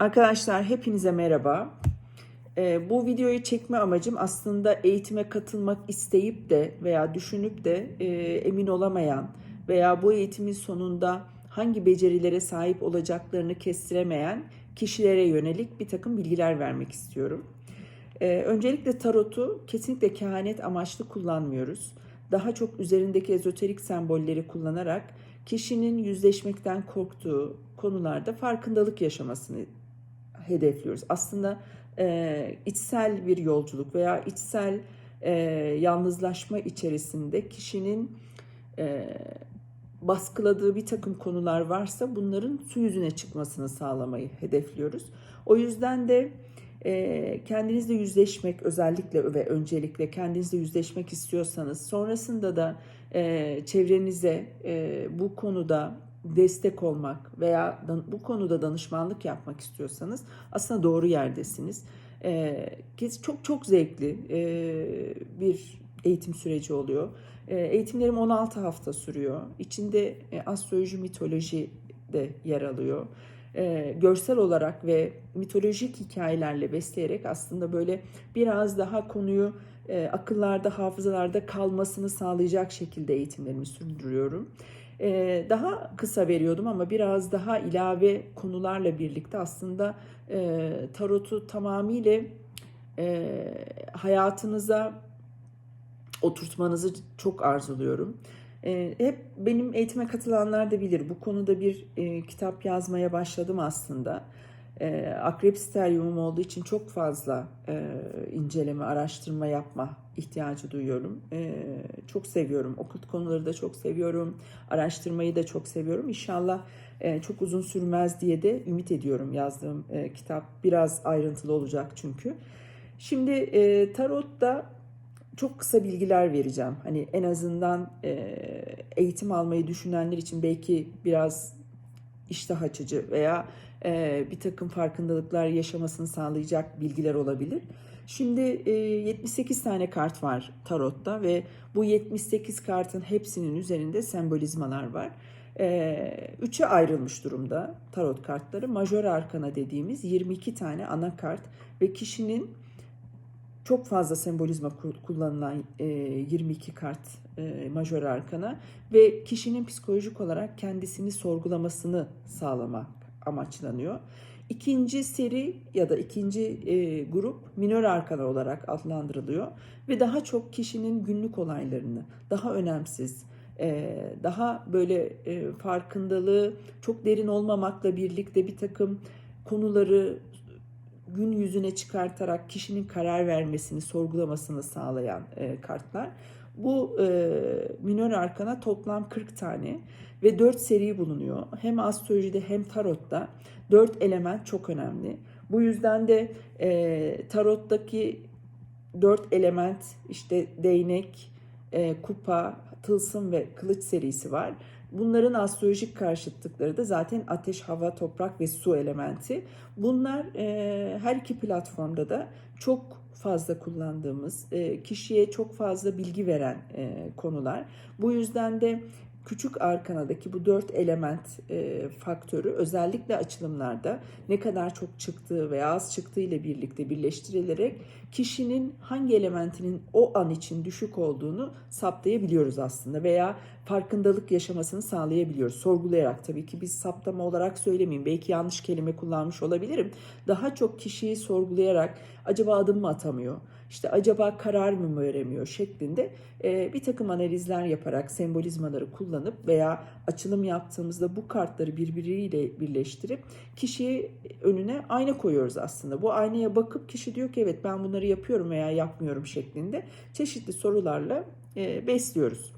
Arkadaşlar hepinize merhaba. Ee, bu videoyu çekme amacım aslında eğitime katılmak isteyip de veya düşünüp de e, emin olamayan veya bu eğitimin sonunda hangi becerilere sahip olacaklarını kestiremeyen kişilere yönelik bir takım bilgiler vermek istiyorum. Ee, öncelikle tarotu kesinlikle kehanet amaçlı kullanmıyoruz. Daha çok üzerindeki ezoterik sembolleri kullanarak kişinin yüzleşmekten korktuğu konularda farkındalık yaşamasını hedefliyoruz. Aslında e, içsel bir yolculuk veya içsel e, yalnızlaşma içerisinde kişinin e, baskıladığı bir takım konular varsa bunların su yüzüne çıkmasını sağlamayı hedefliyoruz. O yüzden de e, kendinizle yüzleşmek özellikle ve öncelikle kendinizle yüzleşmek istiyorsanız sonrasında da e, çevrenize e, bu konuda destek olmak veya bu konuda danışmanlık yapmak istiyorsanız aslında doğru yerdesiniz. E, kes- çok çok zevkli e, bir eğitim süreci oluyor. E, eğitimlerim 16 hafta sürüyor. İçinde e, astroloji, mitoloji de yer alıyor e, görsel olarak ve mitolojik hikayelerle besleyerek aslında böyle biraz daha konuyu e, akıllarda, hafızalarda kalmasını sağlayacak şekilde eğitimlerimi sürdürüyorum. Daha kısa veriyordum ama biraz daha ilave konularla birlikte aslında tarotu tamamıyla hayatınıza oturtmanızı çok arzuluyorum. Hep benim eğitime katılanlar da bilir. Bu konuda bir kitap yazmaya başladım aslında. E, akrep steryumum olduğu için çok fazla e, inceleme, araştırma yapma ihtiyacı duyuyorum. E, çok seviyorum. Okult konuları da çok seviyorum. Araştırmayı da çok seviyorum. İnşallah e, çok uzun sürmez diye de ümit ediyorum yazdığım e, kitap. Biraz ayrıntılı olacak çünkü. Şimdi e, tarotta çok kısa bilgiler vereceğim. Hani en azından e, eğitim almayı düşünenler için belki biraz iştah açıcı veya e, bir takım farkındalıklar yaşamasını sağlayacak bilgiler olabilir. Şimdi e, 78 tane kart var tarotta ve bu 78 kartın hepsinin üzerinde sembolizmalar var. E, üçe ayrılmış durumda tarot kartları. Majör arkana dediğimiz 22 tane ana kart ve kişinin çok fazla sembolizma ku- kullanılan e, 22 kart e, majör arkana ve kişinin psikolojik olarak kendisini sorgulamasını sağlamak amaçlanıyor. İkinci seri ya da ikinci e, grup minör arkana olarak adlandırılıyor ve daha çok kişinin günlük olaylarını daha önemsiz, e, daha böyle e, farkındalığı çok derin olmamakla birlikte bir takım konuları gün yüzüne çıkartarak kişinin karar vermesini, sorgulamasını sağlayan e, kartlar. Bu e, minör arkana toplam 40 tane ve 4 seri bulunuyor. Hem astrolojide hem tarotta 4 element çok önemli. Bu yüzden de e, tarottaki 4 element işte değnek, e, kupa, tılsım ve kılıç serisi var. Bunların astrolojik karşıtlıkları da zaten ateş, hava, toprak ve su elementi. Bunlar e, her iki platformda da çok fazla kullandığımız, e, kişiye çok fazla bilgi veren e, konular. Bu yüzden de küçük arkanadaki bu dört element e, faktörü özellikle açılımlarda ne kadar çok çıktığı veya az çıktığı ile birlikte birleştirilerek kişinin hangi elementinin o an için düşük olduğunu saptayabiliyoruz aslında veya farkındalık yaşamasını sağlayabiliyoruz. Sorgulayarak tabii ki biz saptama olarak söylemeyeyim. Belki yanlış kelime kullanmış olabilirim. Daha çok kişiyi sorgulayarak acaba adım mı atamıyor? İşte acaba karar mı veremiyor şeklinde e, bir takım analizler yaparak sembolizmaları kullanıp veya açılım yaptığımızda bu kartları birbiriyle birleştirip kişiyi önüne ayna koyuyoruz aslında. Bu aynaya bakıp kişi diyor ki evet ben bunları yapıyorum veya yapmıyorum şeklinde çeşitli sorularla e, besliyoruz.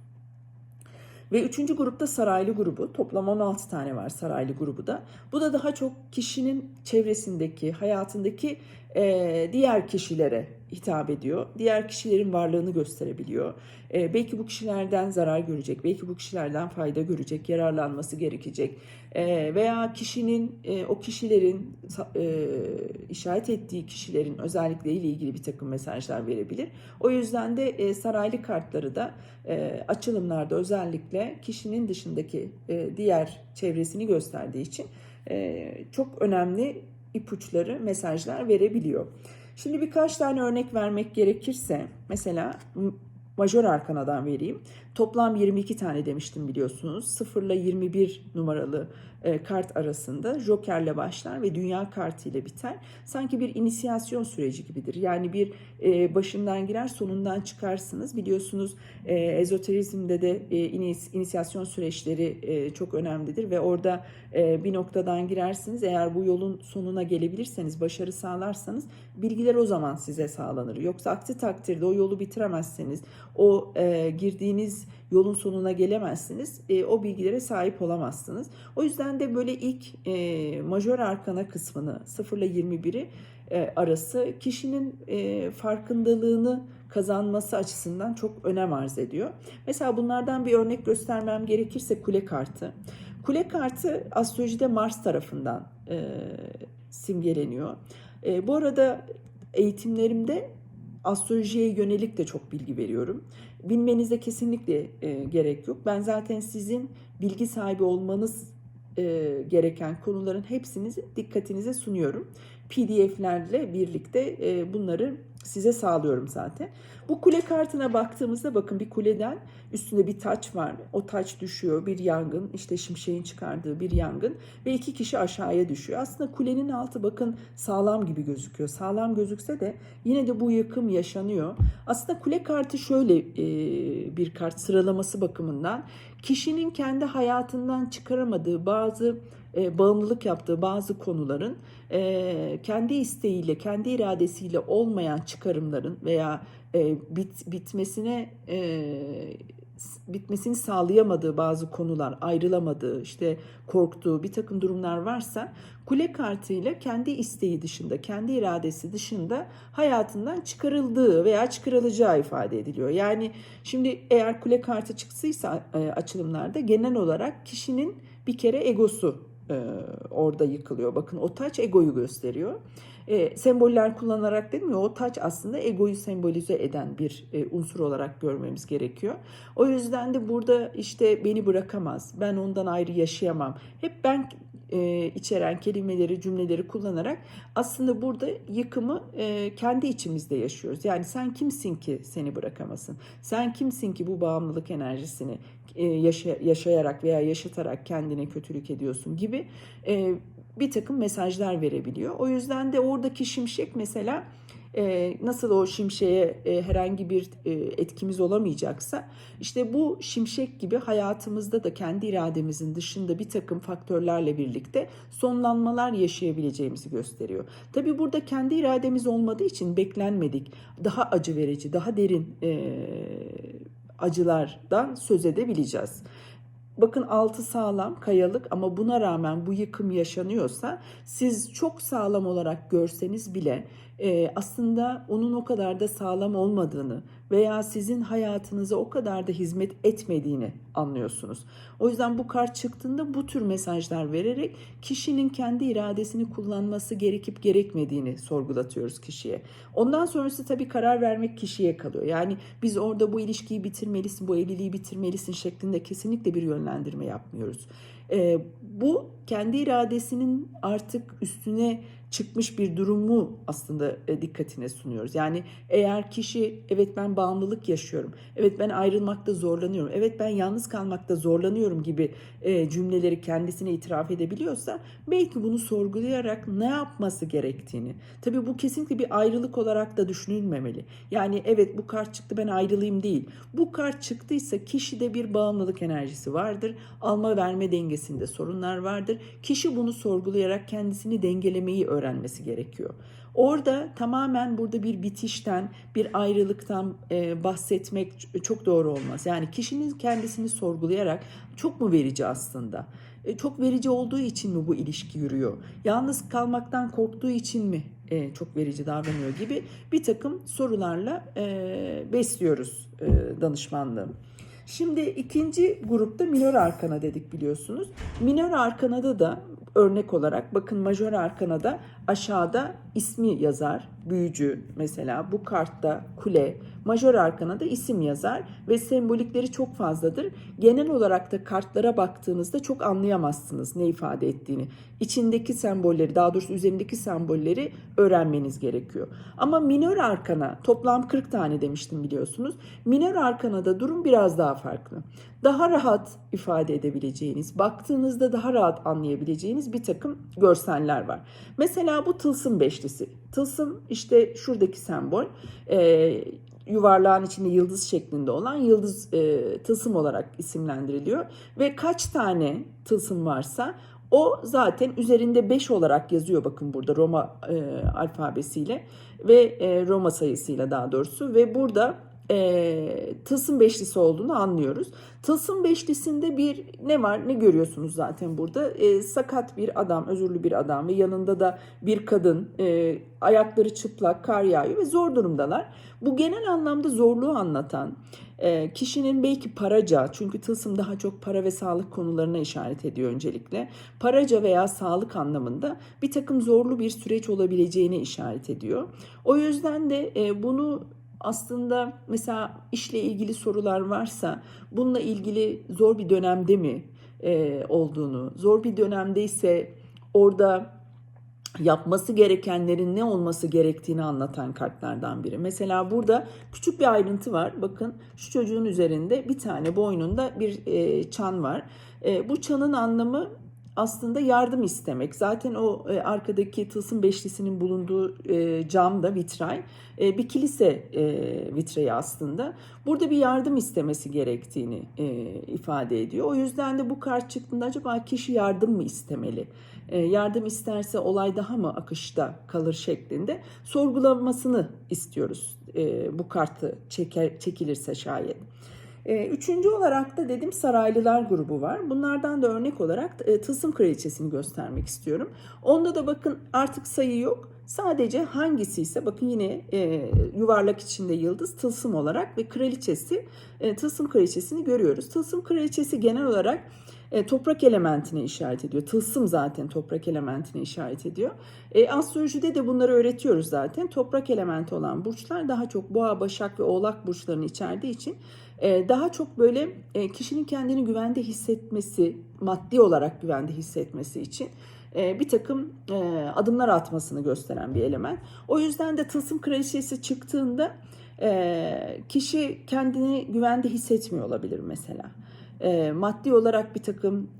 Ve üçüncü grupta saraylı grubu. Toplam 16 tane var saraylı grubu da. Bu da daha çok kişinin çevresindeki, hayatındaki e, diğer kişilere hitap ediyor. Diğer kişilerin varlığını gösterebiliyor. E, belki bu kişilerden zarar görecek, belki bu kişilerden fayda görecek, yararlanması gerekecek. E, veya kişinin, e, o kişilerin e, işaret ettiği kişilerin özellikleriyle ilgili bir takım mesajlar verebilir. O yüzden de e, saraylı kartları da e, açılımlarda özellikle kişinin dışındaki e, diğer çevresini gösterdiği için e, çok önemli ipuçları, mesajlar verebiliyor. Şimdi birkaç tane örnek vermek gerekirse mesela majör arkanadan vereyim. Toplam 22 tane demiştim biliyorsunuz. 0 ile 21 numaralı e, kart arasında jokerle başlar ve dünya kartı ile biter. Sanki bir inisiyasyon süreci gibidir. Yani bir e, başından girer sonundan çıkarsınız. Biliyorsunuz e, ezoterizmde de e, inis- inisiyasyon süreçleri e, çok önemlidir ve orada e, bir noktadan girersiniz. Eğer bu yolun sonuna gelebilirseniz, başarı sağlarsanız bilgiler o zaman size sağlanır. Yoksa aksi takdirde o yolu bitiremezseniz, o e, girdiğiniz yolun sonuna gelemezsiniz. E, o bilgilere sahip olamazsınız. O yüzden de böyle ilk e, majör arkana kısmını 0 ile 21'i e, arası kişinin e, farkındalığını kazanması açısından çok önem arz ediyor. Mesela bunlardan bir örnek göstermem gerekirse kule kartı. Kule kartı astrolojide Mars tarafından e, simgeleniyor. E, bu arada eğitimlerimde astrolojiye yönelik de çok bilgi veriyorum. Bilmenize kesinlikle e, gerek yok. Ben zaten sizin bilgi sahibi olmanız e, gereken konuların hepsini dikkatinize sunuyorum. PDF'lerle birlikte e, bunları size sağlıyorum zaten. Bu kule kartına baktığımızda bakın bir kuleden üstünde bir taç var. O taç düşüyor. Bir yangın, işte şimşeğin çıkardığı bir yangın ve iki kişi aşağıya düşüyor. Aslında kulenin altı bakın sağlam gibi gözüküyor. Sağlam gözükse de yine de bu yıkım yaşanıyor. Aslında kule kartı şöyle e, bir kart sıralaması bakımından kişinin kendi hayatından çıkaramadığı bazı e, bağımlılık yaptığı bazı konuların e, kendi isteğiyle, kendi iradesiyle olmayan çıkarımların veya e, bit, bitmesine e, bitmesini sağlayamadığı bazı konular, ayrılamadığı, işte korktuğu bir takım durumlar varsa kule kartıyla kendi isteği dışında, kendi iradesi dışında hayatından çıkarıldığı veya çıkarılacağı ifade ediliyor. Yani şimdi eğer kule kartı çıksıysa e, açılımlarda genel olarak kişinin bir kere egosu e, orada yıkılıyor. Bakın o taç egoyu gösteriyor. E, semboller kullanarak ya o taç aslında egoyu sembolize eden bir e, unsur olarak görmemiz gerekiyor. O yüzden de burada işte beni bırakamaz, ben ondan ayrı yaşayamam. Hep ben e, içeren kelimeleri, cümleleri kullanarak aslında burada yıkımı e, kendi içimizde yaşıyoruz. Yani sen kimsin ki seni bırakamasın? Sen kimsin ki bu bağımlılık enerjisini yaşa, yaşayarak veya yaşatarak kendine kötülük ediyorsun gibi e, bir takım mesajlar verebiliyor. O yüzden de oradaki şimşek mesela e, nasıl o şimşeğe e, herhangi bir e, etkimiz olamayacaksa işte bu şimşek gibi hayatımızda da kendi irademizin dışında bir takım faktörlerle birlikte sonlanmalar yaşayabileceğimizi gösteriyor. Tabi burada kendi irademiz olmadığı için beklenmedik, daha acı verici, daha derin e, acılardan söz edebileceğiz. Bakın altı sağlam, kayalık ama buna rağmen bu yıkım yaşanıyorsa siz çok sağlam olarak görseniz bile e, aslında onun o kadar da sağlam olmadığını veya sizin hayatınıza o kadar da hizmet etmediğini anlıyorsunuz. O yüzden bu kart çıktığında bu tür mesajlar vererek kişinin kendi iradesini kullanması gerekip gerekmediğini sorgulatıyoruz kişiye. Ondan sonrası tabii karar vermek kişiye kalıyor. Yani biz orada bu ilişkiyi bitirmelisin, bu evliliği bitirmelisin şeklinde kesinlikle bir yönlendirme yapmıyoruz. E, bu kendi iradesinin artık üstüne çıkmış bir durumu aslında e, dikkatine sunuyoruz. Yani eğer kişi evet ben bağımlılık yaşıyorum, evet ben ayrılmakta zorlanıyorum, evet ben yalnız kalmakta zorlanıyorum gibi e, cümleleri kendisine itiraf edebiliyorsa belki bunu sorgulayarak ne yapması gerektiğini. Tabii bu kesinlikle bir ayrılık olarak da düşünülmemeli. Yani evet bu kart çıktı ben ayrılayım değil. Bu kart çıktıysa kişide bir bağımlılık enerjisi vardır. Alma verme dengesinde sorunlar vardır. Kişi bunu sorgulayarak kendisini dengelemeyi öğrenmesi gerekiyor. Orada tamamen burada bir bitişten, bir ayrılıktan e, bahsetmek çok doğru olmaz. Yani kişinin kendisini sorgulayarak çok mu verici aslında? E, çok verici olduğu için mi bu ilişki yürüyor? Yalnız kalmaktan korktuğu için mi e, çok verici davranıyor gibi bir takım sorularla e, besliyoruz e, danışmanlığı. Şimdi ikinci grupta minör arkana dedik biliyorsunuz. Minör arkanada da örnek olarak bakın majör arkanada aşağıda ismi yazar. Büyücü mesela bu kartta kule, Majör arkana da isim yazar ve sembolikleri çok fazladır. Genel olarak da kartlara baktığınızda çok anlayamazsınız ne ifade ettiğini. İçindeki sembolleri daha doğrusu üzerindeki sembolleri öğrenmeniz gerekiyor. Ama minör arkana toplam 40 tane demiştim biliyorsunuz. Minör arkanada durum biraz daha farklı. Daha rahat ifade edebileceğiniz, baktığınızda daha rahat anlayabileceğiniz bir takım görseller var. Mesela bu tılsım beşlisi. Tılsım işte şuradaki sembol. Ee, yuvarlağın içinde yıldız şeklinde olan yıldız e, tılsım olarak isimlendiriliyor. Ve kaç tane tılsım varsa o zaten üzerinde 5 olarak yazıyor bakın burada Roma e, alfabesiyle ve e, Roma sayısıyla daha doğrusu ve burada e, tılsım beşlisi olduğunu anlıyoruz. Tılsım beşlisinde bir ne var ne görüyorsunuz zaten burada E, sakat bir adam özürlü bir adam ve yanında da bir kadın e, ayakları çıplak kar yağıyor ve zor durumdalar. Bu genel anlamda zorluğu anlatan e, kişinin belki paraca çünkü tılsım daha çok para ve sağlık konularına işaret ediyor öncelikle. Paraca veya sağlık anlamında bir takım zorlu bir süreç olabileceğine işaret ediyor. O yüzden de e, bunu aslında mesela işle ilgili sorular varsa bununla ilgili zor bir dönemde mi e, olduğunu, zor bir dönemdeyse orada yapması gerekenlerin ne olması gerektiğini anlatan kartlardan biri. Mesela burada küçük bir ayrıntı var. Bakın şu çocuğun üzerinde bir tane boynunda bir e, çan var. E, bu çanın anlamı aslında yardım istemek. Zaten o e, arkadaki tılsım beşlisinin bulunduğu e, cam da vitray e, bir kilise e, vitreyi aslında. Burada bir yardım istemesi gerektiğini e, ifade ediyor. O yüzden de bu kart çıktığında acaba kişi yardım mı istemeli? E, yardım isterse olay daha mı akışta kalır şeklinde sorgulamasını istiyoruz e, bu kartı çeker, çekilirse şayet. E, Üçüncü olarak da dedim saraylılar grubu var. Bunlardan da örnek olarak e, tılsım kraliçesini göstermek istiyorum. Onda da bakın artık sayı yok. Sadece hangisi ise bakın yine e, yuvarlak içinde yıldız tılsım olarak ve kraliçesi e, tılsım kraliçesini görüyoruz. Tılsım kraliçesi genel olarak e, toprak elementine işaret ediyor. Tılsım zaten toprak elementine işaret ediyor. E, astrolojide de bunları öğretiyoruz zaten. Toprak elementi olan burçlar daha çok boğa, başak ve oğlak burçlarını içerdiği için e, daha çok böyle e, kişinin kendini güvende hissetmesi, maddi olarak güvende hissetmesi için e, bir takım e, adımlar atmasını gösteren bir element. O yüzden de tılsım kraliçesi çıktığında e, kişi kendini güvende hissetmiyor olabilir mesela. Maddi olarak bir takım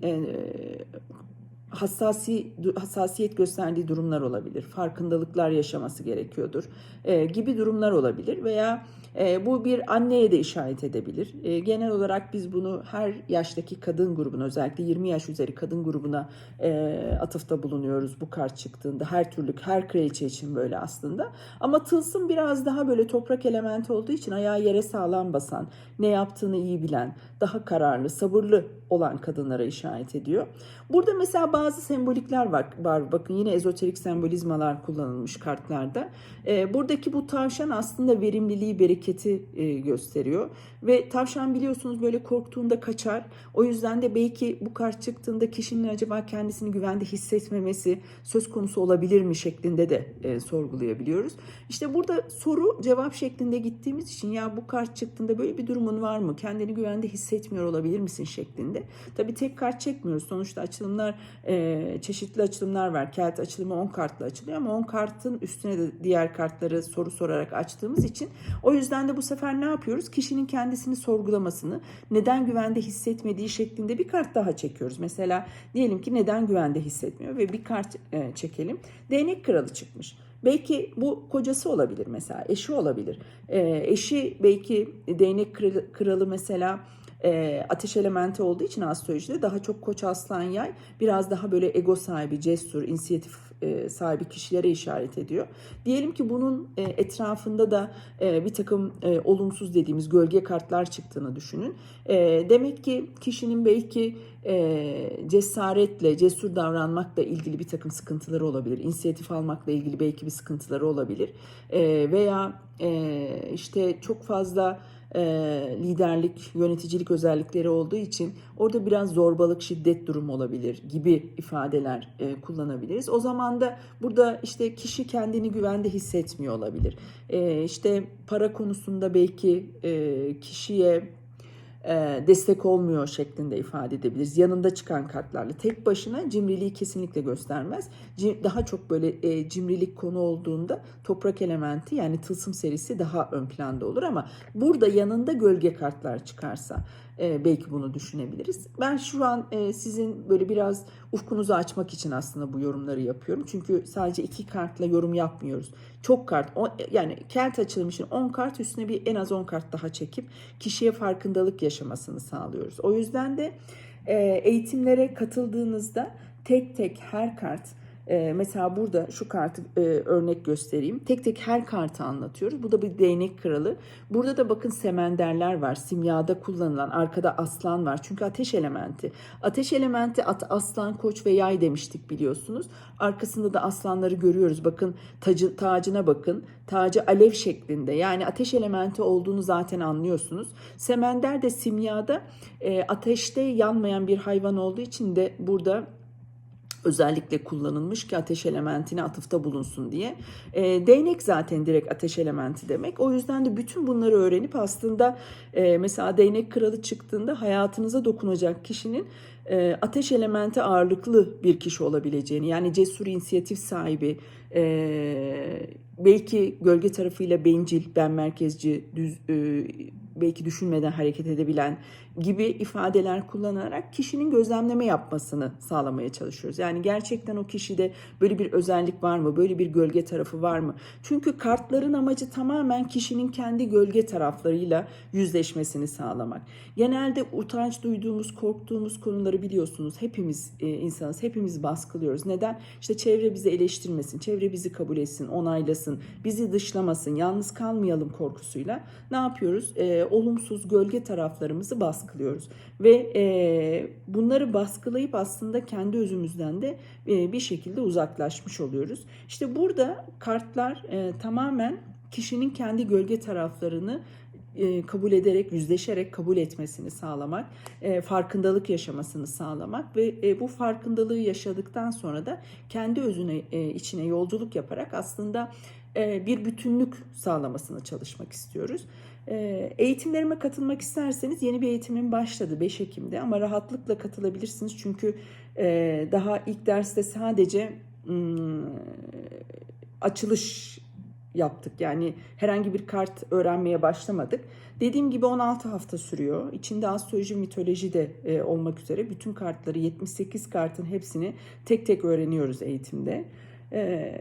hassasi hassasiyet gösterdiği durumlar olabilir. Farkındalıklar yaşaması gerekiyordur e, gibi durumlar olabilir veya e, bu bir anneye de işaret edebilir. E, genel olarak biz bunu her yaştaki kadın grubuna özellikle 20 yaş üzeri kadın grubuna e, atıfta bulunuyoruz bu kart çıktığında. Her türlü her kraliçe için böyle aslında. Ama tılsım biraz daha böyle toprak elementi olduğu için ayağı yere sağlam basan, ne yaptığını iyi bilen, daha kararlı, sabırlı olan kadınlara işaret ediyor. Burada mesela bazı sembolikler var. var. Bakın yine ezoterik sembolizmalar kullanılmış kartlarda. E, buradaki bu tavşan aslında verimliliği, bereketi e, gösteriyor. Ve tavşan biliyorsunuz böyle korktuğunda kaçar. O yüzden de belki bu kart çıktığında kişinin acaba kendisini güvende hissetmemesi söz konusu olabilir mi şeklinde de e, sorgulayabiliyoruz. İşte burada soru cevap şeklinde gittiğimiz için ya bu kart çıktığında böyle bir durumun var mı? Kendini güvende hissetmiyor olabilir misin şeklinde. Tabii tek kart çekmiyoruz. Sonuçta açılımlar e, çeşitli açılımlar var. Kağıt açılımı 10 kartla açılıyor ama 10 kartın üstüne de diğer kartları soru sorarak açtığımız için o yüzden de bu sefer ne yapıyoruz? Kişinin kendisini sorgulamasını, neden güvende hissetmediği şeklinde bir kart daha çekiyoruz. Mesela diyelim ki neden güvende hissetmiyor ve bir kart e, çekelim. Değnek kralı çıkmış. Belki bu kocası olabilir mesela, eşi olabilir. E, eşi belki değnek kralı mesela e, ateş elementi olduğu için astrolojide daha çok koç aslan yay biraz daha böyle ego sahibi, cesur, inisiyatif e, sahibi kişilere işaret ediyor. Diyelim ki bunun e, etrafında da e, bir takım e, olumsuz dediğimiz gölge kartlar çıktığını düşünün. E, demek ki kişinin belki e, cesaretle, cesur davranmakla ilgili bir takım sıkıntıları olabilir. İnisiyatif almakla ilgili belki bir sıkıntıları olabilir. E, veya e, işte çok fazla e, liderlik, yöneticilik özellikleri olduğu için orada biraz zorbalık, şiddet durumu olabilir gibi ifadeler e, kullanabiliriz. O zaman da burada işte kişi kendini güvende hissetmiyor olabilir. E, işte para konusunda belki e, kişiye destek olmuyor şeklinde ifade edebiliriz. Yanında çıkan kartlarla tek başına cimriliği kesinlikle göstermez. Daha çok böyle e, cimrilik konu olduğunda toprak elementi yani tılsım serisi daha ön planda olur ama burada yanında gölge kartlar çıkarsa e, belki bunu düşünebiliriz. Ben şu an e, sizin böyle biraz ufkunuzu açmak için aslında bu yorumları yapıyorum. Çünkü sadece iki kartla yorum yapmıyoruz. Çok kart o, yani kent açılım için 10 kart üstüne bir en az 10 kart daha çekip kişiye farkındalık yaşamasını sağlıyoruz. O yüzden de e, eğitimlere katıldığınızda tek tek her kart e, mesela burada şu kartı e, örnek göstereyim. Tek tek her kartı anlatıyoruz. Bu da bir değnek kralı. Burada da bakın semenderler var. Simyada kullanılan. Arkada aslan var. Çünkü ateş elementi. Ateş elementi at, aslan, koç ve yay demiştik biliyorsunuz. Arkasında da aslanları görüyoruz. Bakın tacı, tacına bakın. Tacı alev şeklinde. Yani ateş elementi olduğunu zaten anlıyorsunuz. Semender de simyada e, ateşte yanmayan bir hayvan olduğu için de burada özellikle kullanılmış ki ateş elementine atıfta bulunsun diye. E, değnek zaten direkt ateş elementi demek. O yüzden de bütün bunları öğrenip aslında e, mesela değnek kralı çıktığında hayatınıza dokunacak kişinin e, ateş elementi ağırlıklı bir kişi olabileceğini yani cesur inisiyatif sahibi e, belki gölge tarafıyla bencil, ben merkezci, düz, e, belki düşünmeden hareket edebilen gibi ifadeler kullanarak kişinin gözlemleme yapmasını sağlamaya çalışıyoruz. Yani gerçekten o kişide böyle bir özellik var mı? Böyle bir gölge tarafı var mı? Çünkü kartların amacı tamamen kişinin kendi gölge taraflarıyla yüzleşmesini sağlamak. Genelde utanç duyduğumuz, korktuğumuz konuları biliyorsunuz. Hepimiz e, insanız, hepimiz baskılıyoruz. Neden? İşte çevre bizi eleştirmesin, çevre bizi kabul etsin, onaylasın, bizi dışlamasın, yalnız kalmayalım korkusuyla ne yapıyoruz? E, olumsuz gölge taraflarımızı baskılıyoruz. Ve e, bunları baskılayıp aslında kendi özümüzden de e, bir şekilde uzaklaşmış oluyoruz. İşte burada kartlar e, tamamen kişinin kendi gölge taraflarını e, kabul ederek, yüzleşerek kabul etmesini sağlamak, e, farkındalık yaşamasını sağlamak ve e, bu farkındalığı yaşadıktan sonra da kendi özüne içine yolculuk yaparak aslında bir bütünlük sağlamasına çalışmak istiyoruz. Eğitimlerime katılmak isterseniz yeni bir eğitimim başladı 5 Ekim'de ama rahatlıkla katılabilirsiniz çünkü daha ilk derste sadece açılış yaptık. Yani herhangi bir kart öğrenmeye başlamadık. Dediğim gibi 16 hafta sürüyor. İçinde astroloji, mitoloji de olmak üzere bütün kartları 78 kartın hepsini tek tek öğreniyoruz eğitimde. E,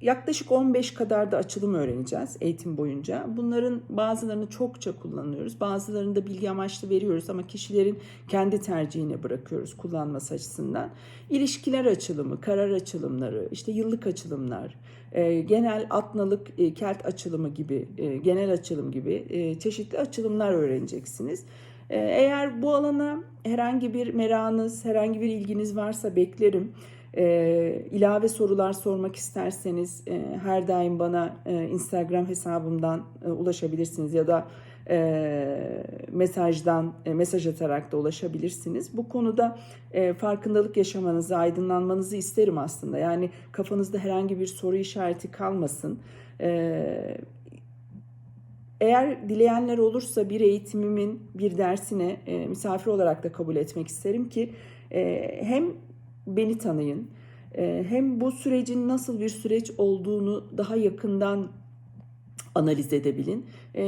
yaklaşık 15 kadar da açılım öğreneceğiz eğitim boyunca. Bunların bazılarını çokça kullanıyoruz. Bazılarını da bilgi amaçlı veriyoruz ama kişilerin kendi tercihine bırakıyoruz kullanması açısından. İlişkiler açılımı, karar açılımları, işte yıllık açılımlar, e, genel atnalık, e, kelt açılımı gibi, e, genel açılım gibi çeşitli açılımlar öğreneceksiniz. Eğer bu alana herhangi bir merakınız, herhangi bir ilginiz varsa beklerim. E, ilave sorular sormak isterseniz e, her daim bana e, Instagram hesabımdan e, ulaşabilirsiniz ya da e, mesajdan e, mesaj atarak da ulaşabilirsiniz. Bu konuda e, farkındalık yaşamanızı, aydınlanmanızı isterim aslında. Yani kafanızda herhangi bir soru işareti kalmasın. E, eğer dileyenler olursa bir eğitimimin bir dersine e, misafir olarak da kabul etmek isterim ki e, hem beni tanıyın e, hem bu sürecin nasıl bir süreç olduğunu daha yakından analiz edebilin. E,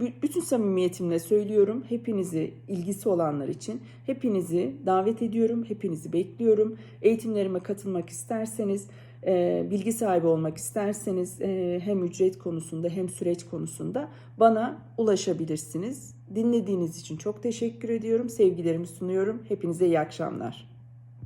bü- bütün samimiyetimle söylüyorum hepinizi ilgisi olanlar için hepinizi davet ediyorum, hepinizi bekliyorum. Eğitimlerime katılmak isterseniz, e, bilgi sahibi olmak isterseniz e, hem ücret konusunda hem süreç konusunda bana ulaşabilirsiniz. Dinlediğiniz için çok teşekkür ediyorum. Sevgilerimi sunuyorum. Hepinize iyi akşamlar.